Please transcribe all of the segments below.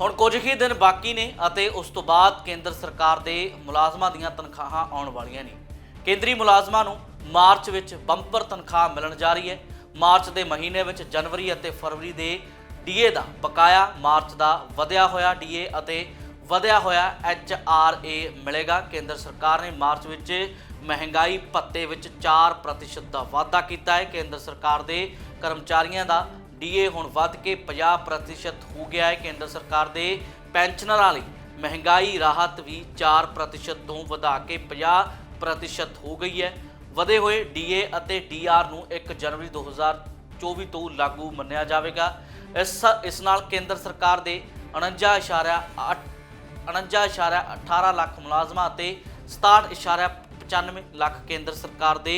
ਹੁਣ ਕੁਝ ਹੀ ਦਿਨ ਬਾਕੀ ਨੇ ਅਤੇ ਉਸ ਤੋਂ ਬਾਅਦ ਕੇਂਦਰ ਸਰਕਾਰ ਦੇ ਮੁਲਾਜ਼ਮਾਂ ਦੀਆਂ ਤਨਖਾਹਾਂ ਆਉਣ ਵਾਲੀਆਂ ਨੇ। ਕੇਂਦਰੀ ਮੁਲਾਜ਼ਮਾਂ ਨੂੰ ਮਾਰਚ ਵਿੱਚ ਬੰਪਰ ਤਨਖਾਹ ਮਿਲਣ ਜਾ ਰਹੀ ਹੈ। ਮਾਰਚ ਦੇ ਮਹੀਨੇ ਵਿੱਚ ਜਨਵਰੀ ਅਤੇ ਫਰਵਰੀ ਦੇ ਡੀਏ ਦਾ ਬਕਾਇਆ ਮਾਰਚ ਦਾ ਵਧਿਆ ਹੋਇਆ ਡੀਏ ਅਤੇ ਵਧਿਆ ਹੋਇਆ ਐਚ ਆਰ ਏ ਮਿਲੇਗਾ। ਕੇਂਦਰ ਸਰਕਾਰ ਨੇ ਮਾਰਚ ਵਿੱਚ ਮਹਿੰਗਾਈ ਭੱਤੇ ਵਿੱਚ 4% ਦਾ ਵਾਧਾ ਕੀਤਾ ਹੈ। ਕੇਂਦਰ ਸਰਕਾਰ ਦੇ ਕਰਮਚਾਰੀਆਂ ਦਾ ਡੀਏ ਹੁਣ ਵੱਧ ਕੇ 50% ਹੋ ਗਿਆ ਹੈ। ਕੇਂਦਰ ਸਰਕਾਰ ਦੇ ਪੈਨਸ਼ਨਰਾਂ ਲਈ ਮਹਿੰਗਾਈ ਰਾਹਤ ਵੀ 4% ਤੋਂ ਵਧਾ ਕੇ 50% ਹੋ ਗਈ ਹੈ। ਵਧੇ ਹੋਏ ਡੀਏ ਅਤੇ ਡੀਆਰ ਨੂੰ 1 ਜਨਵਰੀ 2024 ਤੋਂ ਲਾਗੂ ਮੰਨਿਆ ਜਾਵੇਗਾ। ਇਸ ਇਸ ਨਾਲ ਕੇਂਦਰ ਸਰਕਾਰ ਦੇ 49.8 49.18 ਲੱਖ ਮੁਲਾਜ਼ਮਾਂ ਅਤੇ 67.95 ਲੱਖ ਕੇਂਦਰ ਸਰਕਾਰ ਦੇ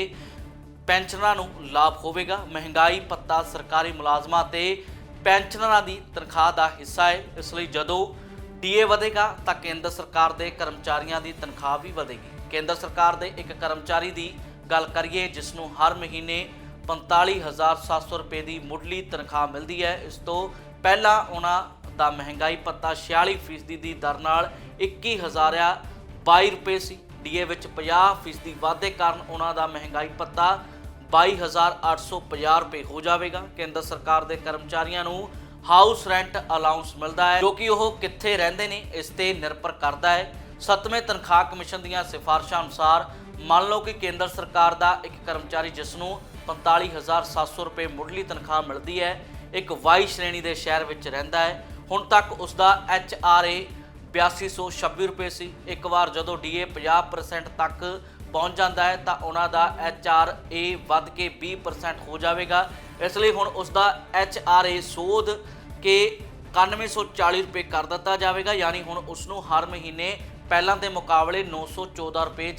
ਪੈਨਸ਼ਨਰਾਂ ਨੂੰ ਲਾਭ ਹੋਵੇਗਾ। ਮਹਿੰਗਾਈ, ਭੱਤਾ, ਸਰਕਾਰੀ ਮੁਲਾਜ਼ਮਾਂ ਤੇ ਪੈਨਸ਼ਨਰਾਂ ਦੀ ਤਨਖਾਹ ਦਾ ਹਿੱਸਾ ਹੈ। ਇਸ ਲਈ ਜਦੋਂ ਡੀਏ ਵਧੇਗਾ ਤਾਂ ਕੇਂਦਰ ਸਰਕਾਰ ਦੇ ਕਰਮਚਾਰੀਆਂ ਦੀ ਤਨਖਾਹ ਵੀ ਵਧੇਗੀ। ਕੇਂਦਰ ਸਰਕਾਰ ਦੇ ਇੱਕ ਕਰਮਚਾਰੀ ਦੀ ਗੱਲ ਕਰੀਏ, ਜਿਸ ਨੂੰ ਹਰ ਮਹੀਨੇ 45700 ਰੁਪਏ ਦੀ ਮੁੱਢਲੀ ਤਨਖਾਹ ਮਿਲਦੀ ਹੈ। ਇਸ ਤੋਂ ਪਹਿਲਾਂ ਉਹਨਾਂ ਦਾ ਮਹਿੰਗਾਈ, ਭੱਤਾ 46% ਦੀ ਦਰ ਨਾਲ 21000 22 ਰੁਪਏ ਸੀ। ਡੀਏ ਵਿੱਚ 50% ਵਾਧੇ ਕਾਰਨ ਉਹਨਾਂ ਦਾ ਮਹਿੰਗਾਈ ਭੱਤਾ 22850 ਰੁਪਏ ਹੋ ਜਾਵੇਗਾ। ਕੇਂਦਰ ਸਰਕਾਰ ਦੇ ਕਰਮਚਾਰੀਆਂ ਨੂੰ ਹਾਊਸ ਰੈਂਟ ਅਲਾਉਂਸ ਮਿਲਦਾ ਹੈ, ਜੋ ਕਿ ਉਹ ਕਿੱਥੇ ਰਹਿੰਦੇ ਨੇ, ਇਸ ਤੇ ਨਿਰਭਰ ਕਰਦਾ ਹੈ। ਸੱਤਵੇਂ ਤਨਖਾਹ ਕਮਿਸ਼ਨ ਦੀਆਂ ਸਿਫਾਰਸ਼ਾਂ ਅਨੁਸਾਰ, ਮੰਨ ਲਓ ਕਿ ਕੇਂਦਰ ਸਰਕਾਰ ਦਾ ਇੱਕ ਕਰਮਚਾਰੀ ਜਿਸ ਨੂੰ 45700 ਰੁਪਏ ਮੁੱਢਲੀ ਤਨਖਾਹ ਮਿਲਦੀ ਹੈ, ਇੱਕ ਵਾਈ ਸ਼੍ਰੇਣੀ ਦੇ ਸ਼ਹਿਰ ਵਿੱਚ ਰਹਿੰਦਾ ਹੈ। ਹੁਣ ਤੱਕ ਉਸ ਦਾ ਐਚ ਆਰ ਏ 8226 ਰੁਪਏ ਸੀ। ਇੱਕ ਵਾਰ ਜਦੋਂ ਡੀਏ 50% ਤੱਕ ਪਹੁੰਚ ਜਾਂਦਾ ਹੈ, ਤਾਂ ਉਹਨਾਂ ਦਾ ਐਚ ਆਰ ਏ ਵੱਧ ਕੇ 20% ਹੋ ਜਾਵੇਗਾ। ਇਸ ਲਈ ਹੁਣ ਉਸ ਦਾ ਐਚ ਆਰ ਏ ਸੋਧ ਕੇ 9140 ਰੁਪਏ ਕਰ ਦਿੱਤਾ ਜਾਵੇਗਾ, ਯਾਨੀ ਹੁਣ ਉਸ ਨੂੰ ਹਰ ਮਹੀਨੇ ਪਹਿਲਾਂ ਦੇ ਮੁਕਾਬਲੇ 914 ਰੁਪਏ